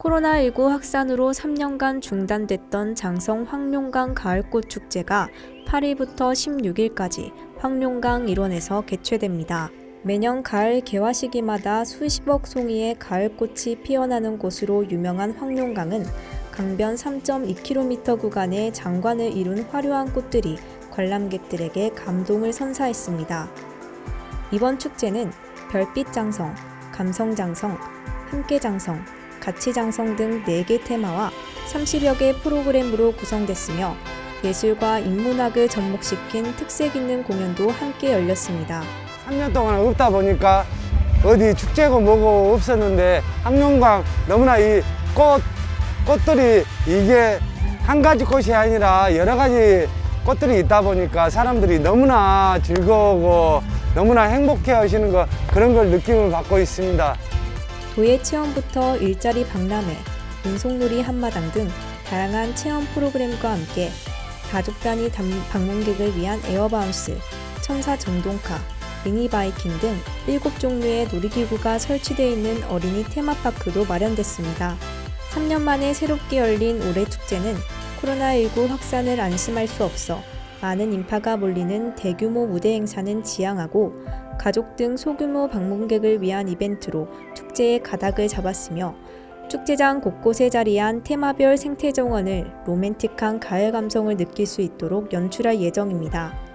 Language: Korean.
코로나19 확산으로 3년간 중단됐던 장성 황룡강 가을꽃 축제가 8일부터 16일까지 황룡강 일원에서 개최됩니다. 매년 가을 개화 시기마다 수십억 송이의 가을꽃이 피어나는 곳으로 유명한 황룡강은 강변 3.2km 구간의 장관을 이룬 화려한 꽃들이 관람객들에게 감동을 선사했습니다. 이번 축제는 별빛 장성, 감성 장성, 함께 장성, 가치 장성 등 4개 테마와 30여 개 프로그램으로 구성됐으며 예술과 인문학을 접목시킨 특색 있는 공연도 함께 열렸습니다. 3년 동안 없다 보니까 어디 축제고 뭐고 없었는데 항룡강 너무나 이 꽃, 꽃들이 이게 한 가지 꽃이 아니라 여러 가지 꽃들이 있다 보니까 사람들이 너무나 즐거우고 너무나 행복해 하시는 거 그런 걸 느낌을 받고 있습니다. 도예 체험부터 일자리 박람회, 민속놀이 한마당 등 다양한 체험 프로그램과 함께 가족 단위 단- 방문객을 위한 에어바운스, 천사 전동카, 미니바이킹 등 7종류의 놀이기구가 설치되어 있는 어린이 테마파크도 마련됐습니다. 3년 만에 새롭게 열린 올해 축제는 코로나19 확산을 안심할 수 없어 많은 인파가 몰리는 대규모 무대 행사는 지양하고 가족 등 소규모 방문객을 위한 이벤트로 축제의 가닥을 잡았으며 축제장 곳곳에 자리한 테마별 생태 정원을 로맨틱한 가을 감성을 느낄 수 있도록 연출할 예정입니다.